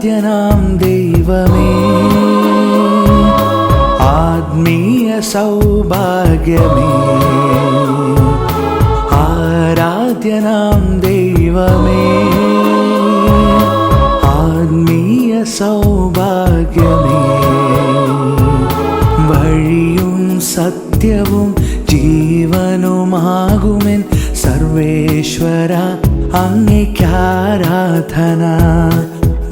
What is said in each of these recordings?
ആദ്യനാം ദൈവമേ. ആത്മീയ സൗഭാഗ്യമേ. ആരാധ്യനാം ദൈവമേ. ആത്മീയ സൗഭാഗ്യമേ. വഴിയും സത്യവും ജീവനുമാകുമെൻ സർവേശ്വര അങ്ങേക്കാരാധന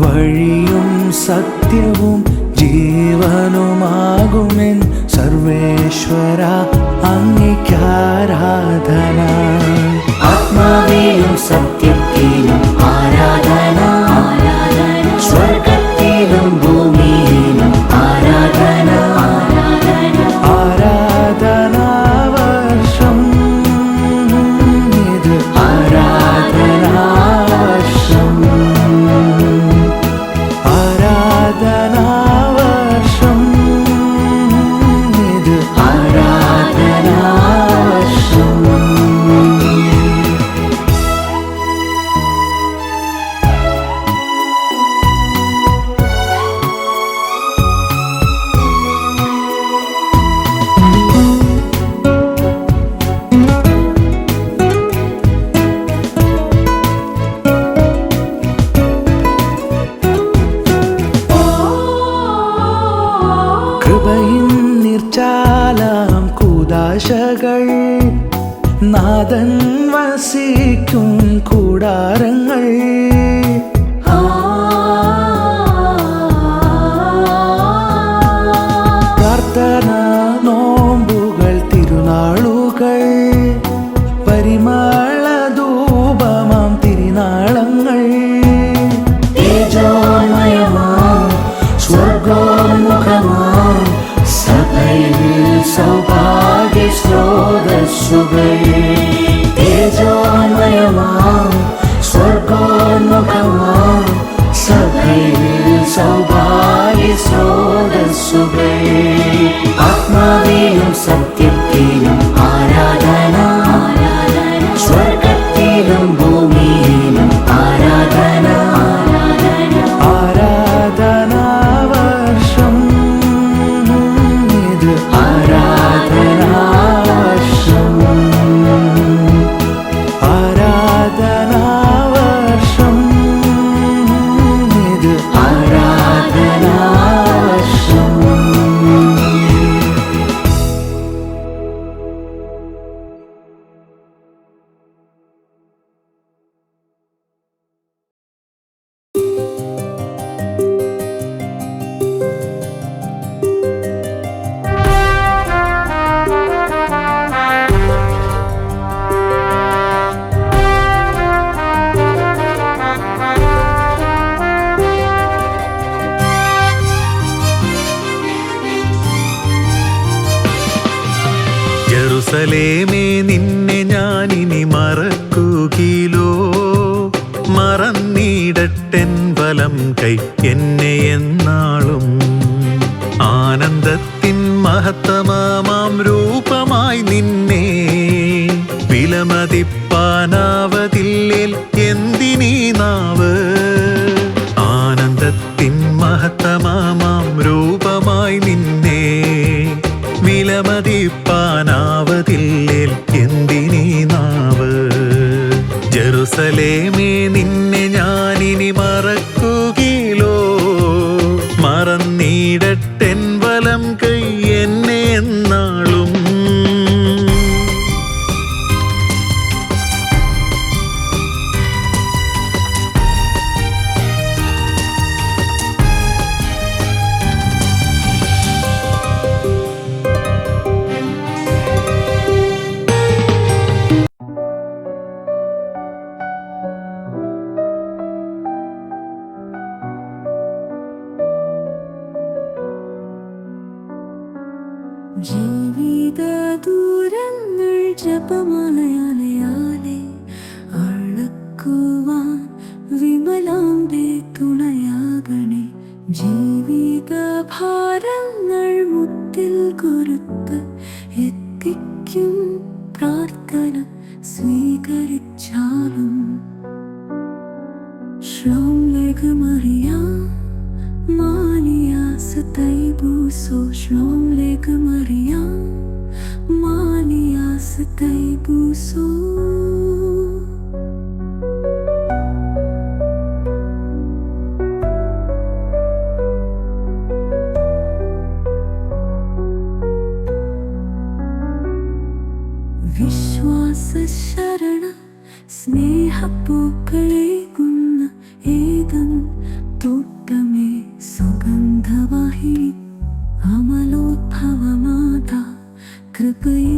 വഴിയും സത്യവും ജീവനുമാകുമെൻ സർവേശ്വര അങ്ങയ്ക്കാരാധന കൂതാശകൾ നാദൻ വസിക്കും കൂടാരങ്ങൾ. സ്രോതസ്സുകൾ ആത്മാവിലും സത്യത്തിലും ആരാധന. സ്വർഗത്തിലും ജെറുസലേമേ നിന്നെ ഞാനിനി മറക്കുകയിലോ മറന്നിടട്ടെൻ വലം കൈ എന്നെ എന്നാളും. ആനന്ദത്തിൻ മഹത്തമാം രൂപമായി നിന്നെ. വിലമതിപ്പാനാവതില്ലേൽ എന്തിനീ നാവ്? മലേ ജീവിത ദൂരങ്ങൾ ജപമാലയാലയാലെ അളക്കുവാൻ വിമലാംബെ തുണയാകണേ. ജീവിത ഭാരങ്ങൾ മുത്തിൽ കുറുത്ത് എത്തിക്കും പ്രാർത്ഥന സ്വീകരിച്ചാലും. ശ്രോം ലഘുമറിയാ Malia ो श्वां लेख मर्या मानि सु विश्वास शरण स्नेहपू सुगन्धवही अमलोद्भवमाता कृपया